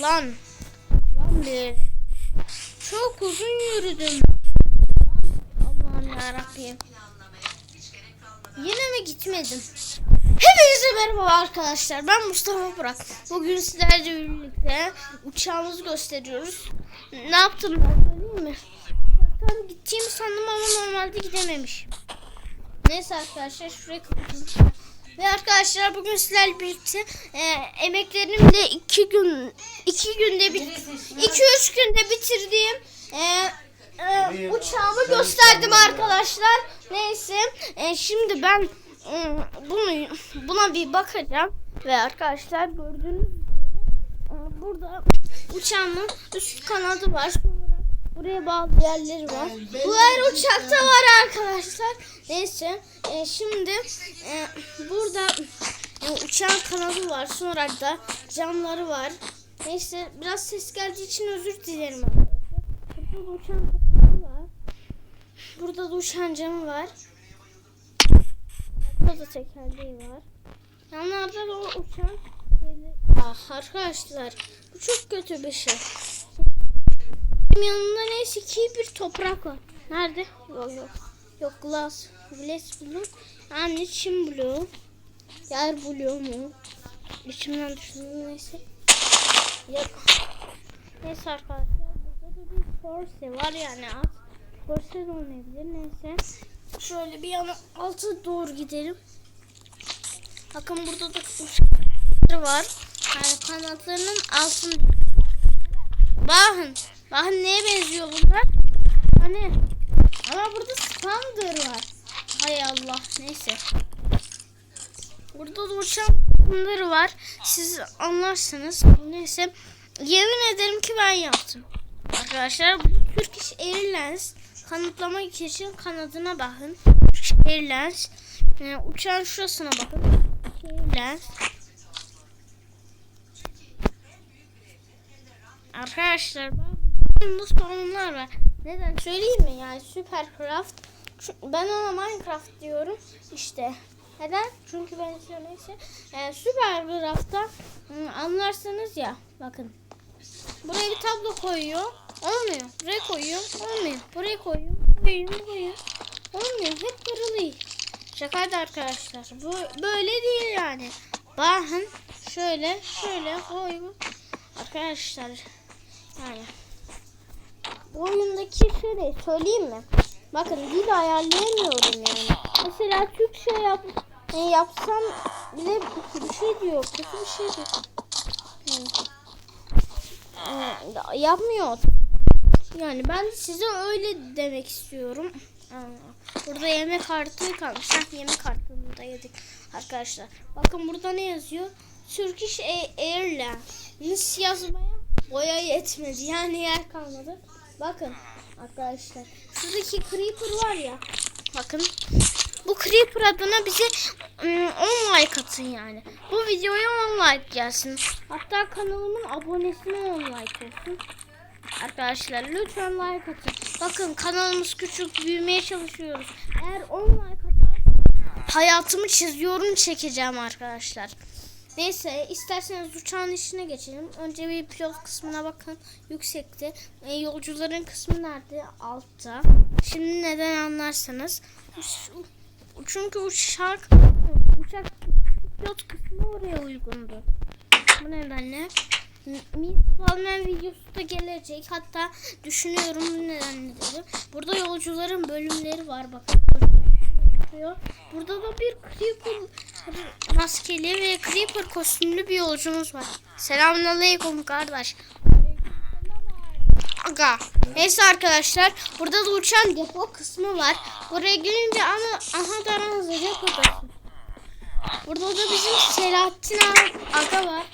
Lan. Lan be. Çok uzun yürüdüm. Allah'ım yarabbim. Yine mi gitmedim? Hepinize merhaba arkadaşlar. Ben Mustafa Burak. Bugün sizlerle birlikte uçağımızı gösteriyoruz. Ne yaptım ben söyleyeyim mi? Uçaktan gideceğimi sandım ama normalde gidememişim. Neyse arkadaşlar şuraya kapatalım. Ve arkadaşlar bugün sizlerle birlikte e, emeklerimle iki gün iki günde bir iki üç günde bitirdiğim e, e, uçağımı gösterdim arkadaşlar. Neyse e, şimdi ben e, bunu buna bir bakacağım ve arkadaşlar gördüğünüz üzere e, burada uçağımın üst kanadı var. Sonra buraya bağlı yerleri var. Bu her uçakta var arkadaşlar. Neyse e, şimdi e, burada e, uçağın kanadı var. Sonra da camları var. Neyse biraz ses geldiği için özür dilerim arkadaşlar. Burada da uçağın kanadı var. Burada da uçağın camı var. Burada da tekerleği var. Yanlarda da o şeyleri- Ah arkadaşlar bu çok kötü bir şey. Benim yanımda neyse ki bir toprak var. Nerede? Yok yok. Yok glass. Glass blue. Yani çim blue. Yer blue mu? İçimden düşündüm neyse. Yok. Neyse arkadaşlar. Burada da bir force var yani at. Force de olmayabilir neyse. Şöyle bir yana altı doğru gidelim. Bakın burada da var. Yani kanatlarının altında. Bakın. Bakın neye benziyor bunlar? Hani ama burada Thunder var. Hay Allah neyse. Burada da Thunder var. Siz anlarsınız. Neyse. Yemin ederim ki ben yaptım. Arkadaşlar bu Turkish Airlines kanıtlamak için kanadına bakın. Turkish Airlines. Yani uçağın şurasına bakın. Airlines. Arkadaşlar ben bu sorunlar var. Neden söyleyeyim mi? Yani Supercraft. Çü- Ben ona Minecraft diyorum. İşte. Neden? Çünkü ben neyse. Yani Supercraft'ta ıı, anlarsanız ya. Bakın. Buraya bir tablo koyuyor. Olmuyor. Buraya koyuyor. Olmuyor. Buraya koyuyor. Koyuyor. Koyuyor. Olmuyor. Hep kırılıyor. Şakaydı arkadaşlar. Bu böyle değil yani. Bakın şöyle şöyle koyuyor. Arkadaşlar yani oyundaki ne söyleyeyim mi? Bakın dil ayarlayamıyorum yani. Mesela Türkçe yap e, yapsam bile bir şey diyor. Bir şey diyor. Hmm. E, yapmıyor. Yani ben size öyle demek istiyorum. Burada yemek kartı kalmış. Heh, yemek kartını da yedik arkadaşlar. Bakın burada ne yazıyor? Turkish Airlines yazmaya boya yetmedi. Yani yer kalmadı. Bakın arkadaşlar. Şuradaki creeper var ya. Bakın. Bu creeper adına bize ım, 10 like atın yani. Bu videoya 10 like gelsin. Hatta kanalımın abonesine 10 like olsun. Arkadaşlar lütfen like atın. Bakın kanalımız küçük büyümeye çalışıyoruz. Eğer 10 like atarsanız hayatımı çiziyorum çekeceğim arkadaşlar. Neyse isterseniz uçağın içine geçelim. Önce bir pilot kısmına bakın. Yüksekte. E, yolcuların kısmı nerede? Altta. Şimdi neden anlarsanız. Çünkü uçak uçak pilot kısmı oraya uygundu. Bu nedenle Miss videosu da gelecek. Hatta düşünüyorum bu nedenle dedim. Burada yolcuların bölümleri var bakın. Yapıyor. Burada da bir Creeper maskeli ve Creeper kostümlü bir yolcumuz var. Selamünaleyküm kardeş. Aga. Neyse arkadaşlar. Burada da uçan depo kısmı var. Buraya gelince ana aha da hızlıca kapatsın. Burada da bizim Selahattin Aga var.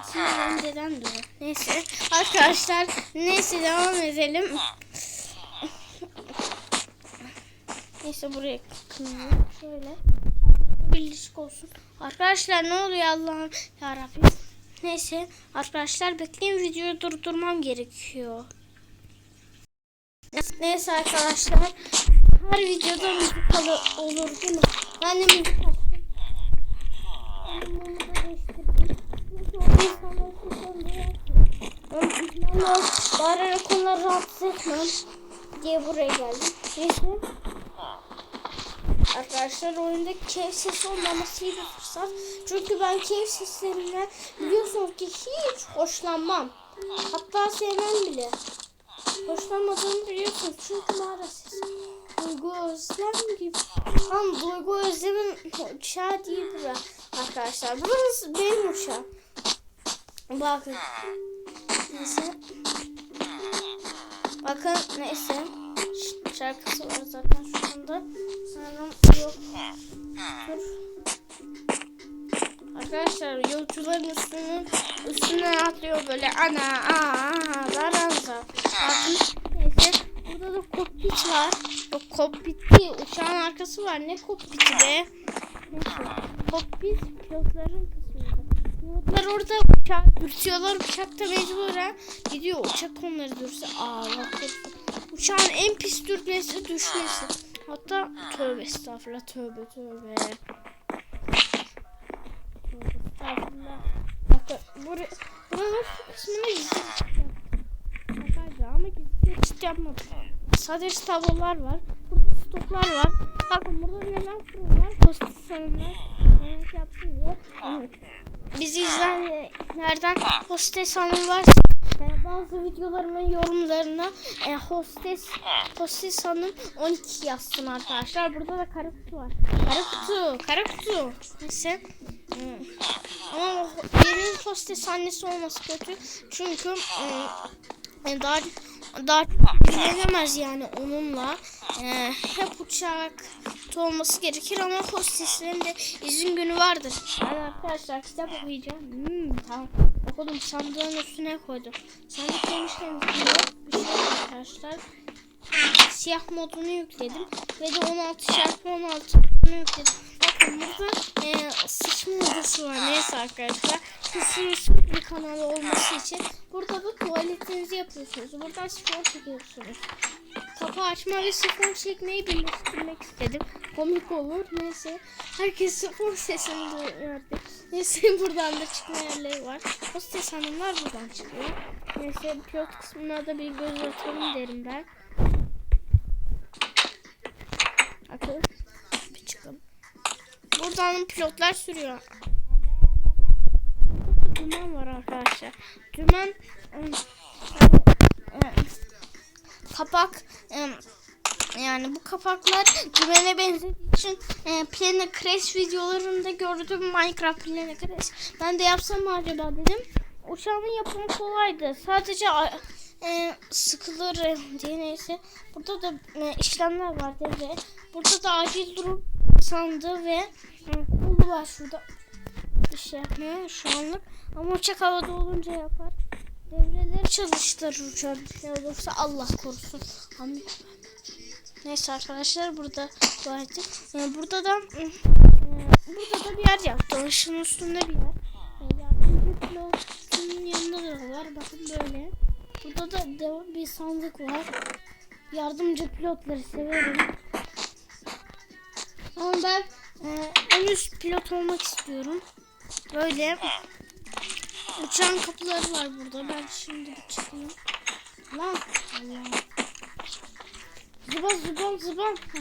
Aslında benim. Neyse. Arkadaşlar neyse devam edelim. Neyse buraya kınıyorum. Şöyle. Birleşik olsun. Arkadaşlar ne oluyor Allah'ım yarabbim. Neyse arkadaşlar bekleyin videoyu durdurmam gerekiyor. Neyse arkadaşlar her videoda müzik olur değil mi? Ben de müzik açtım. Ben bağırarak onları rahatsız etmem diye buraya geldim. Neyse. Arkadaşlar oyunda keyif sesi olmaması iyi bir fırsat. Çünkü ben keyif seslerinden biliyorsunuz ki hiç hoşlanmam. Hatta sevmem bile. Hoşlanmadığımı biliyorsunuz çünkü mağara sesi. Duygu özlem gibi. Tam duygu özlemin uçağı değil bura. Arkadaşlar burası benim uçağım. Bakın. Neyse. Bakın neyse. Şarkısı var zaten şu anda. Sanırım yok. Dur. Arkadaşlar yolcuların üstünün üstünden atlıyor böyle ana daranza. Bakın neyse burada da kokpit var. Yok kokpit değil uçağın arkası var ne kokpiti be. Neyse kokpit pilotların kısmıydı. Pilotlar orada uçağı dürtüyorlar uçakta mecburen gidiyor uçak onları dürse bak korusun. Uçağın en pis dürtmesi düşmesi. Hatta tövbe estağfurullah tövbe tövbe. Estağfurullah. Bakın buraya, buranın şu kısmına gizli ama gizli geçit yapmadım. Sadece tablolar var. Burada stoklar var. Bakın burada neler. Hostes hanımlar yemek yaptı diye. Bizi izleyenlerden hanım varsa bazı videolarımın yorumlarına e, hostes hostes hanım 12 yazsın arkadaşlar. Burada da kara kutu var. Kara kutu, kara kutu. Neyse. Hmm. Ama yerin hostes annesi olması kötü. Çünkü e, daha daha ilgilenemez yani onunla. E, hep uçakta olması gerekir ama hosteslerin de izin günü vardır. Yani arkadaşlar kitap okuyacağım. Hmm, tamam. Okudum sandığın üstüne koydum. Sandık yok bir şey arkadaşlar. Siyah modunu yükledim ve de 16 çarpı 16 modunu yükledim. Bakın burada e, sıçma odası var neyse arkadaşlar. Kısır bir kanalı olması için burada da tuvaletinizi yapıyorsunuz. Buradan spor çekiyorsunuz. Kapı açma ve spor çekmeyi birleştirmek istedim. Komik olur. Neyse. Herkes spor sesini duyuyordu. Neyse buradan da çıkma yerleri var. Hostes hanımlar buradan çıkıyor. Neyse pilot kısmına da bir göz atalım derim ben. Bakın. Bir çıkalım. Buradan pilotlar sürüyor. Dümen var arkadaşlar. Im, yani, kapak yani bu kapaklar dümene benzediği için e, Plane Crash videolarında gördüm Minecraft Plane Crash. Ben de yapsam mı acaba dedim. Uçağımın yapımı kolaydı. Sadece e, sıkılır diye neyse. Burada da e, işlemler var devre. Burada da acil durum sandığı ve e, kolu var şurada. Bir şey yapmıyor şu anlık. Ama uçak havada olunca yapar. Devreleri bir şey olursa Allah korusun. Amin. Neyse arkadaşlar burada tuvaleti. E, burada da e, burada da bir yer yaptı. Işın üstünde bir yer. Yardımcı pilotun yanında da var. Bakın böyle. Burada da dev bir sandık var. Yardımcı pilotları severim. Ama ben e, en üst pilot olmak istiyorum. Böyle uçağın kapıları var burada. Ben şimdi bir çıkayım. Lan Allah. Zıban zıban. Heh.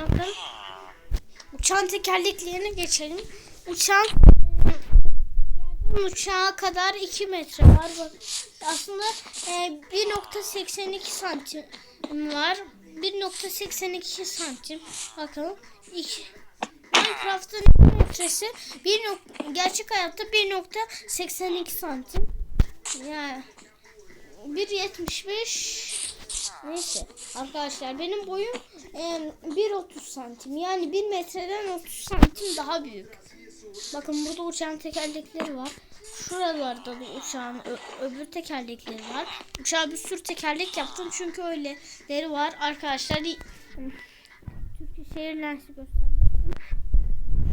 Bakın. Uçağın tekerleklerine geçelim. Uçağın yerden uçağa kadar 2 metre var. Aslında e, 1.82 santim var. 1.82 santim. Bakalım. İki. Minecraft'ın 2 metresi bir nok- gerçek hayatta 1.82 santim. Yani 1.75 Neyse arkadaşlar benim boyum e, 1.30 santim yani 1 metreden 30 santim daha büyük. Bakın burada uçağın tekerlekleri var. Şuralarda da uçağın öbür tekerlekleri var. Uçağa bir sürü tekerlek yaptım çünkü öyleleri var. Arkadaşlar şehir lensi göstermiştim.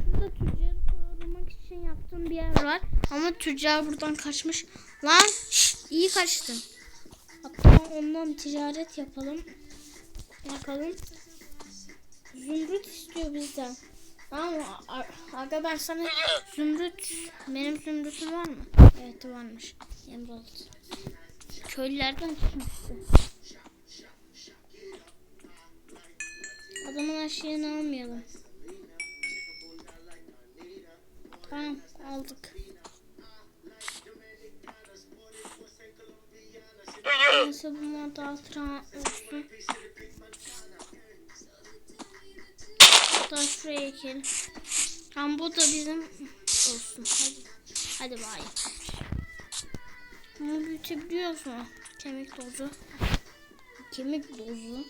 Şurada tüccarı korumak için yaptığım bir yer var. Ama tüccar buradan kaçmış. Lan şşt, iyi kaçtın. Hatta ondan ticaret yapalım. Bakalım. Zümrüt istiyor bizden. Ama aga ben sana zümrüt benim zümrütüm var mı? Evet varmış. Emerald. Köylülerden çıkmıştı. Adamın eşeğini almayalım. Tamam aldık. Neyse bu mod altıra olsun. Hatta şuraya ekelim. Tamam bu da bizim olsun. Hadi. Hadi bay. Bunu büyütebiliyoruz mu? Kemik dozu. Kemik dozu.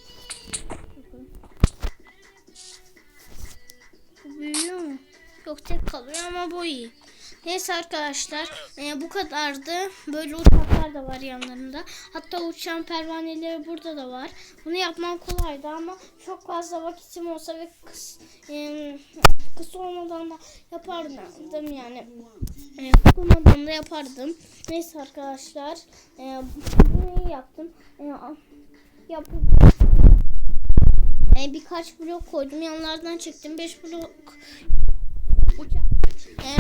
Bakalım. Büyüyor mu? Yok tek kalıyor ama bu iyi. Neyse arkadaşlar e, bu kadardı. Böyle uçaklar da var yanlarında. Hatta uçan pervaneleri burada da var. Bunu yapmam kolaydı ama çok fazla vakitim olsa ve kıs, e, kısa olmadan da yapardım yani. E, sıkılmadan da yapardım. Neyse arkadaşlar e, bunu iyi yaptım. E, yap e, birkaç blok koydum. Yanlardan çektim. 5 blok uçak e,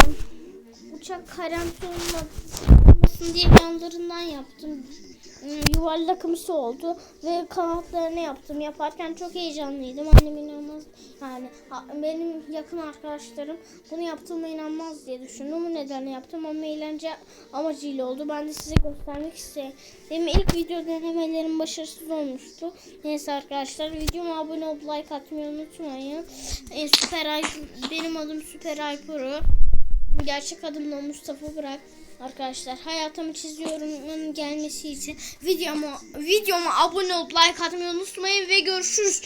uçak karamsı olmasın diye yanlarından yaptım. E, yuvarlakımsı oldu ve kanatlarını yaptım. Yaparken çok heyecanlıydım. Annem inanmaz. Yani benim yakın arkadaşlarım bunu yaptığıma inanmaz diye düşündüm. Bu nedenle yaptım ama eğlence amacıyla oldu. Ben de size göstermek istedim. İlk video denemelerim başarısız olmuştu. Neyse arkadaşlar videoma abone olup like atmayı unutmayın. E, Süper benim adım Süper Ay Pro. Gerçek adım da Mustafa Bırak. Arkadaşlar hayatımı çiziyorumun gelmesi için videoma videoma abone olup like atmayı unutmayın ve görüşürüz.